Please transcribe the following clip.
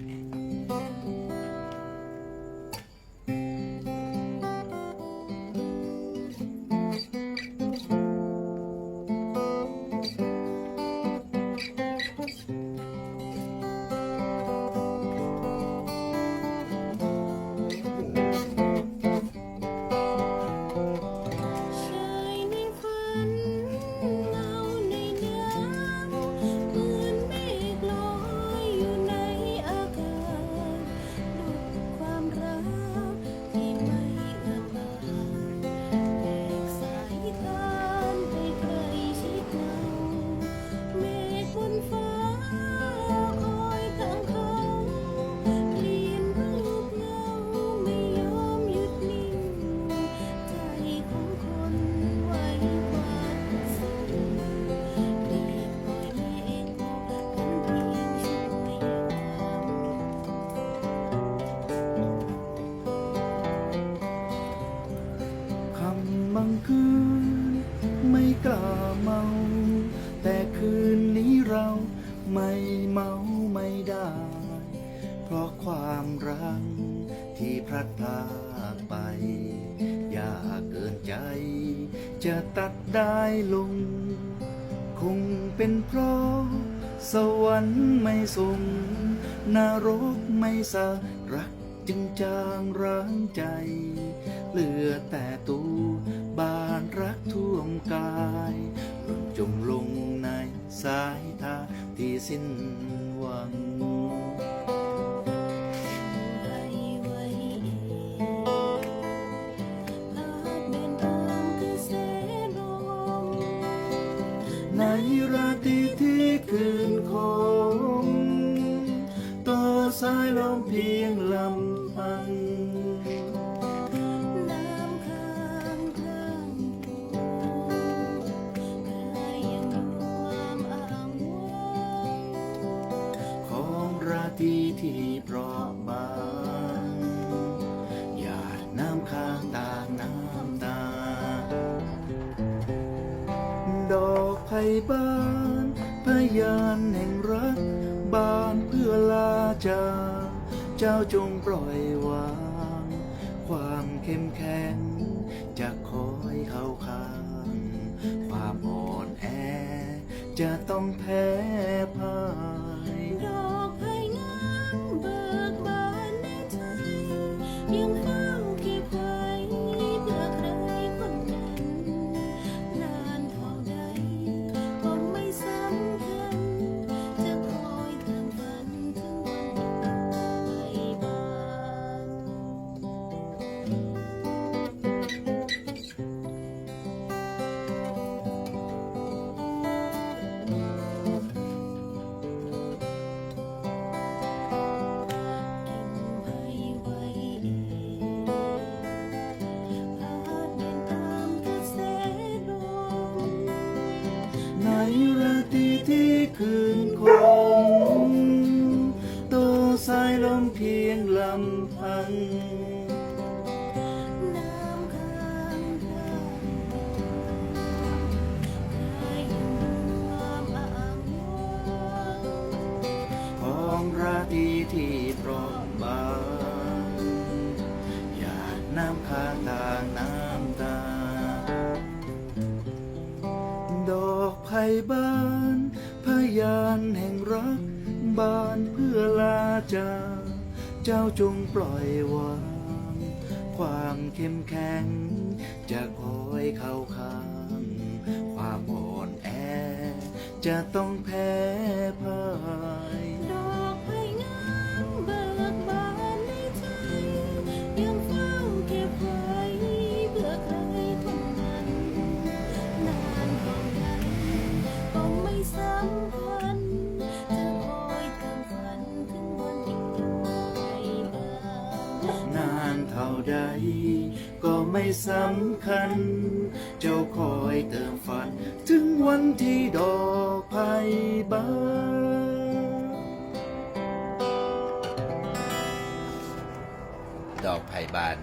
ね。 ไม่เมาไม่ได้ เพราะความรักที่พลัดพรากไป ยากเกินใจ จะตัดได้ลง คงเป็นเพราะ สวรรค์ไม่ส่งนรกไม่สารักจึงจางร้างใจ เหลือแต่ตูบานรักท่วมกาย විසින්වන්න ที่เปราะบางหยาดน้ำค้างตางน้ำตา ดอกไผ่บานพยานแห่งรัก บานเพื่อลาจา เจ้าจงปล่อยวาง ความเข้มแข็ง จะคอยเข้าข้าง ความอ่อนแอจะต้องแพ้ ของราตรีที่เปราะบางหยาดน้ำค้างทางน้ำตา ดอกไผ่บาน พยานแห่งรักบานเพื่อลาจาก เจ้าจงปล่อยวาง ความเข้มแข็ง จะคอยเข้าข้าง ความอ่อนแอ จะต้องแพ้พ่าย ใด ก็ไม่สำคัญ เจ้าคอยเติมฝัน ถึงวันที่ดอกไผ่บานดอกไผ่บาน